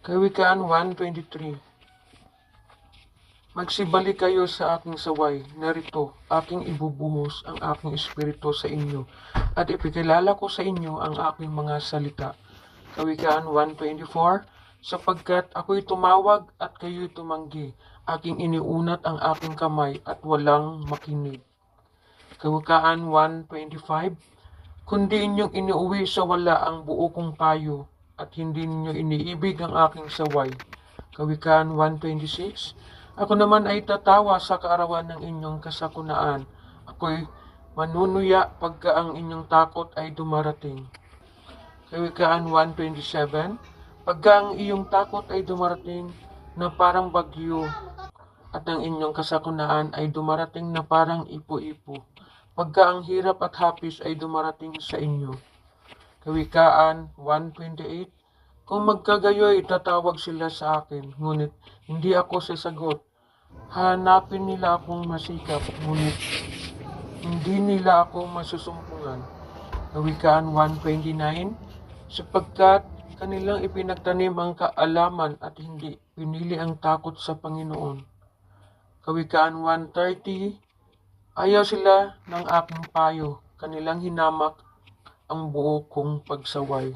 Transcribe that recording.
Kawikaan 1.23 Magsibalik kayo sa aking saway, narito, aking ibubuhos ang aking espiritu sa inyo, at ipikilala ko sa inyo ang aking mga salita. Kawikaan 1.24 Sapagkat ako'y tumawag at kayo'y tumanggi, aking iniunat ang aking kamay at walang makinig. Kawikaan 1.25 Kundi inyong iniuwi sa wala ang buo kong payo, at hindi ninyo iniibig ang aking saway. Kawikaan 1.26 Ako naman ay tatawa sa kaarawan ng inyong kasakunaan. Ako'y manunuya pagka ang inyong takot ay dumarating. Kawikaan 1.27 Pagka ang iyong takot ay dumarating na parang bagyo, at ang inyong kasakunaan ay dumarating na parang ipo-ipo. Pagka ang hirap at hapis ay dumarating sa inyo. Kawikaan 1.28 Kung magkagayoy, tatawag sila sa akin, ngunit hindi ako sasagot. Hanapin nila akong masikap, ngunit hindi nila ako masusumpungan. Kawikaan 1.29 Sapagkat kanilang ipinagtanim ang kaalaman at hindi pinili ang takot sa Panginoon. Kawikaan 1.30 Ayaw sila ng aking payo, kanilang hinamak ang buo kong pagsaway.